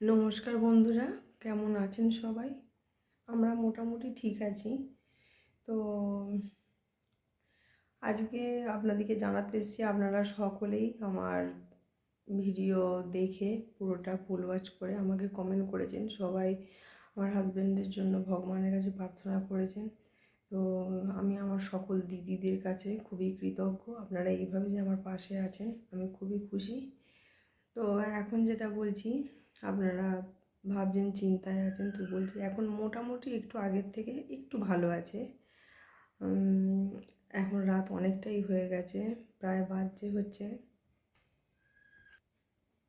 নমস্কার বন্ধুরা, কেমন আছেন সবাই? আমরা মোটামুটি ঠিক আছি। তো, আজকে আপনাদেরকে জানাতে এসেছি, আপনারা সকলেই আমার ভিডিও দেখে পুরোটা ফুল ওয়াচ করে আমাকে কমেন্ট করেছেন। সবাই আমার হাজব্যান্ডের জন্য ভগবানের কাছে প্রার্থনা করেছেন। তো, আমি আমার সকল দিদিদের কাছে খুবই কৃতজ্ঞ। আপনারা এইভাবে যে আমার পাশে আছেন, আমি খুবই খুশি। তো, এখন যেটা বলছি আপনারা ভাবছেন, চিন্তায় আছেন তো বলছি? এখন মোটামুটি একটু আগের থেকে একটু ভালো আছে। এখন রাত অনেকটাই হয়ে গেছে, প্রায় বাজছে হচ্ছে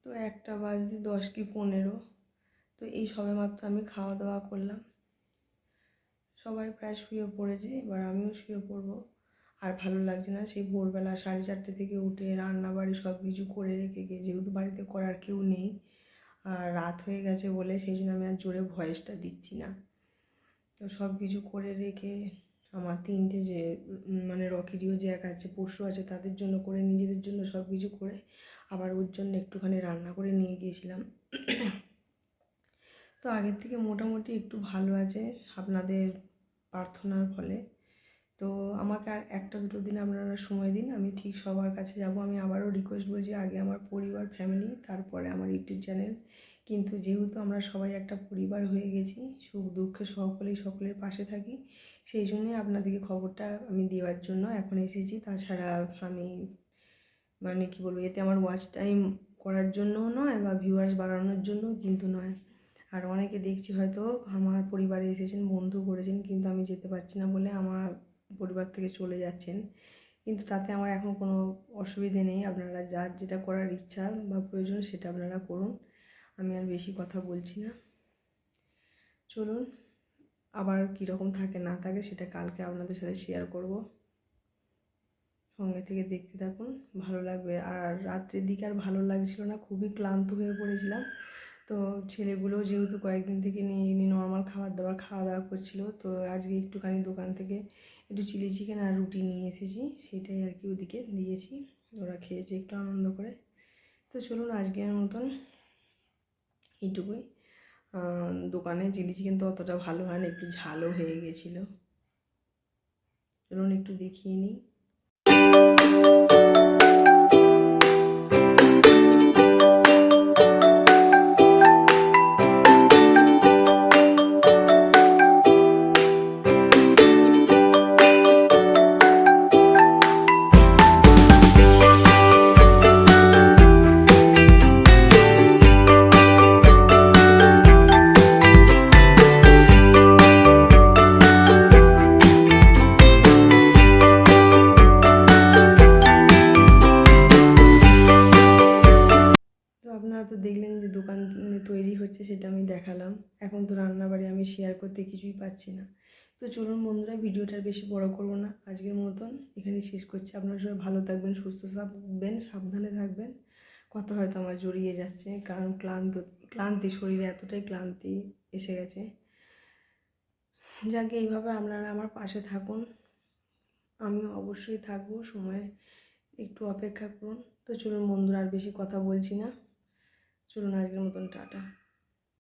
তো একটা বাজতে দশ কি পনেরো। তো এই সবে মাত্র আমি খাওয়া দাওয়া করলাম। সবাই প্রায় শুয়ে পড়েছে, এবার আমিও শুয়ে পড়ব। আর ভালো লাগছে না, সেই ভোরবেলা সাড়ে চারটে থেকে উঠে রান্না বাড়ি সব কিছু করে রেখে গিয়ে, যেহেতু বাড়িতে করার কেউ নেই রাত হয়ে গেছে বলে সেই জন্য আমি আর জোরে ভয়েসটা দিচ্ছি না। তো সব কিছু করে রেখে আমার তিনটে যে মানে রকেরিও জ্যাক আছে পশু আছে, তাদের জন্য করে, নিজেদের জন্য সব কিছু করে আবার ওর জন্য একটুখানি রান্না করে নিয়ে গিয়েছিলাম। তো আগের থেকে মোটামুটি একটু ভালো আছে আপনাদের প্রার্থনার ফলে। তো আমাকে আর একটা দুটো দিন আপনারা সময় দিন, আমি ঠিক সবার কাছে যাব। আমি আবারও রিকোয়েস্ট বলছি, আগে আমার পরিবার ফ্যামিলি তারপরে আমার ইউটিউব চ্যানেল কিন্তু যেহেতু আমরা সবাই একটা পরিবার হয়ে গেছি, সুখ দুঃখে সকলেই সকলের পাশে থাকি, সেই জন্যই আপনাদেরকে খবরটা আমি দেওয়ার জন্য এখন এসেছি। তাছাড়া আমি মানে কি বলব, এতে আমার ওয়াচ টাইম করার জন্যও নয় বা ভিউয়ার্স বাড়ানোর জন্যও কিন্তু নয়। আর অনেকে দেখছি হয়তো আমার পরিবারে এসেছেন, বন্ধু করেছেন, কিন্তু আমি যেতে পারছি না বলে আমার পরিবার থেকে চলে যাচ্ছেন। কিন্তু তাতে আমার এখন কোনো অসুবিধে নেই। আপনারা যার যেটা করার ইচ্ছা বা প্রয়োজন সেটা আপনারা করুন। আমি আর বেশি কথা বলছি না। চলুন, আবার কীরকম থাকে না থাকে সেটা কালকে আপনাদের সাথে শেয়ার করব। সঙ্গে থেকে দেখতে থাকুন, ভালো লাগবে। আর রাত্রের দিকে আর ভালো লাগছিল না, খুবই ক্লান্ত হয়ে পড়েছিলাম। তো ছেলেগুলো যেহেতু কয়েকদিন থেকে নিয়ে এমনি নর্মাল খাবার দাবার খাওয়া দাওয়া করছিল, তো আজকে একটুখানি দোকান থেকে একটু চিলি চিকেন আর রুটি নিয়ে এসেছি, সেটাই আর কি ওদিকে দিয়েছি। ওরা খেয়েছে একটু আনন্দ করে। তো চলুন আজকের মতন এইটুকুই। দোকানে চিলি চিকেন তো অতটা ভালো হয় না, একটু ঝালও হয়ে গেছিল। চলুন একটু দেখিয়ে নিই। তো দেখলেন যে দোকান তৈরি হচ্ছে সেটা আমি দেখালাম। এখন তো রান্নাবাড়ি আমি শেয়ার করতে কিছুই পাচ্ছি না। তো চলুন বন্ধুরা, ভিডিওটা বেশি বড় করব না। আজকের মতন এখানে শেষ করছি। আপনারা সবাই ভালো থাকবেন, সুস্থ থাকবেন, সাবধানে থাকবেন। কথা হয়তো আমার জড়িয়ে যাচ্ছে, কারণ ক্লান্ত, ক্লান্তি শরীরে এতটাই ক্লান্তি এসে গেছে। যাকে, এইভাবে আপনারা আমার পাশে থাকুন। আমি অবশ্যই থাকব। সময় একটু অপেক্ষা করুন। তো চলুন বন্ধুরা, আর বেশি কথা বলছি না। চলুন আজকের মতন টাটা।